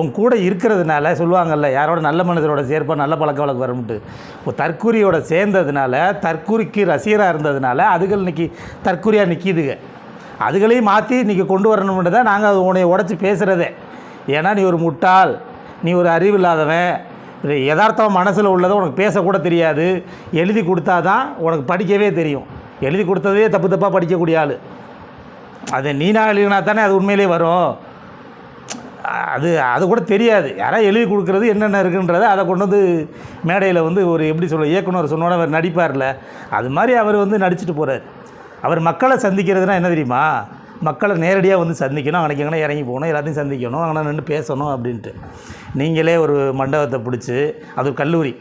உன் கூட இருக்கிறதுனால சொல்லுவாங்கல்ல யாரோட நல்ல மனிதரோட சேர்ப்பா நல்ல பழக்க வழக்கம் வரும்ட்டு இப்போ தற்கூரியோட சேர்ந்ததுனால தற்கூரிக்கு ரசிகராக இருந்ததுனால அதுகள் இன்றைக்கி தற்கூரியாக நிற்கிதுங்க அதுகளையும் மாற்றி இன்றைக்கி கொண்டு வரணும்னு தான் நாங்கள் உன்னை உடச்சி பேசுகிறதே ஏன்னா நீ ஒரு முட்டாள் நீ ஒரு அறிவு இல்லாதவன் இது யதார்த்தம் மனசில் உள்ளதை உனக்கு பேசக்கூட தெரியாது. எழுதி கொடுத்தா தான் உனக்கு படிக்கவே தெரியும். எழுதி கொடுத்ததே தப்பு தப்பாக படிக்கக்கூடிய ஆள். அது நீனா எழுதினா தானே அது உண்மையிலே வரும். அது அது கூட தெரியாது. யாராவது எழுதி கொடுக்குறது என்னென்ன இருக்குன்றதை அதை கொண்டு வந்து மேடையில் வந்து ஒரு எப்படி சொல்ல இயக்குனர் சொன்னோட அவர் நடிப்பார்ல. அது மாதிரி அவர் வந்து நடிச்சுட்டு போகிறார் அவர் மக்களை சந்திக்கிறதுனா என்ன தெரியுமா? மக்களை நேரடியாக வந்து சந்திக்கணும். அன்றைக்கி எங்கன்னா இறங்கி போகணும் எல்லாத்தையும் சந்திக்கணும் அங்கே நின்று பேசணும் அப்படின்ட்டு. நீங்களே ஒரு மண்டபத்தை பிடிச்சி அது ஒரு கல்லூரி.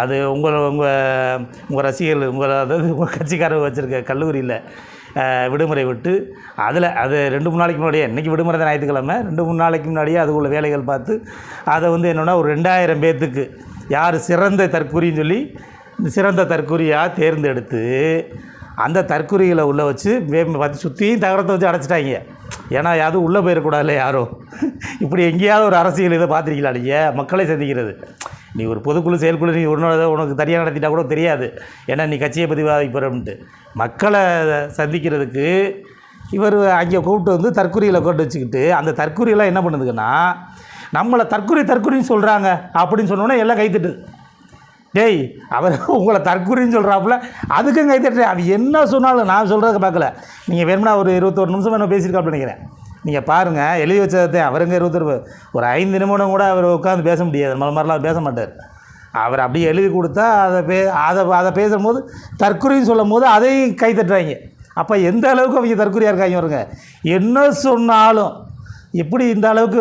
அது உங்கள் உங்கள் உங்கள் ரசிகர்கள் உங்கள் அதாவது உங்கள் கட்சிக்காரர் வச்சுருக்க கல்லூரியில் விடுமுறை விட்டு அதில் அது ரெண்டு மூணு நாளைக்கு முன்னாடியே இன்றைக்கி விடுமுறை தான் ஞாயிற்றுக்கிழமை. ரெண்டு மூணு நாளைக்கு முன்னாடியே அதுக்குள்ள வேலைகள் பார்த்து அதை வந்து என்னென்னா ஒரு ரெண்டாயிரம் பேர்த்துக்கு யார் சிறந்த தற்கூரின்னு சொல்லி இந்த சிறந்த தற்கூரியாக தேர்ந்தெடுத்து அந்த தற்கூரிகளை உள்ளே வச்சு பார்த்து சுற்றியும் தகரத்தை வச்சு அடைச்சிட்டாங்க. ஏன்னா யாரும் உள்ளே போயிடக்கூடாதுல்ல யாரும் இப்படி எங்கேயாவது ஒரு அரசியல் இதை பார்த்துருக்கீங்களா நீங்கள் மக்களை சந்திக்கிறது. நீ ஒரு பொதுக்குழு செயற்குழு நீ உன்னோட உனக்கு தனியாக நடத்திட்டா கூட தெரியாது. ஏன்னா நீ கட்சியை பற்றி விவாதிப்பறன்ட்டு மக்களை சந்திக்கிறதுக்கு இவர் அங்கே கூப்பிட்டு வந்து தற்கொலையில் கொண்டு வச்சுக்கிட்டு அந்த தற்கொலையெல்லாம் என்ன பண்ணுதுங்கன்னா நம்மளை தற்கொலை தற்கொலைன்னு சொல்கிறாங்க அப்படின்னு சொன்னோன்னே எல்லாம் கைத்துட்டு. டேய் அவர் உங்களை தற்கொலைன்னு சொல்கிறாப்புல அதுக்கும் கைத்தட்டு அவன் என்ன சொன்னாலும் நான் சொல்கிறத பார்க்கல. நீங்கள் வேணும்னா ஒரு இருபத்தொரு நிமிஷம் வேணும் பேசியிருக்காப்புல நினைக்கிறேன். நீங்கள் பாருங்கள் எழுதி வச்சதை அவருங்க இருபத்தொரு ஒரு ஐந்து நிமிடம் கூட அவர் உட்காந்து பேச முடியாது. மலை மாதிரிலாம் பேச மாட்டார். அவர் அப்படியே எழுதி கொடுத்தா அதை பே அதை அதை பேசும்போது தற்கொலைன்னு சொல்லும் போது அதையும் கை தட்டுறாங்க. அப்போ எந்த அளவுக்கு அவங்க தற்கொலையாக இருக்காங்க வருங்க என்ன சொன்னாலும் எப்படி இந்த அளவுக்கு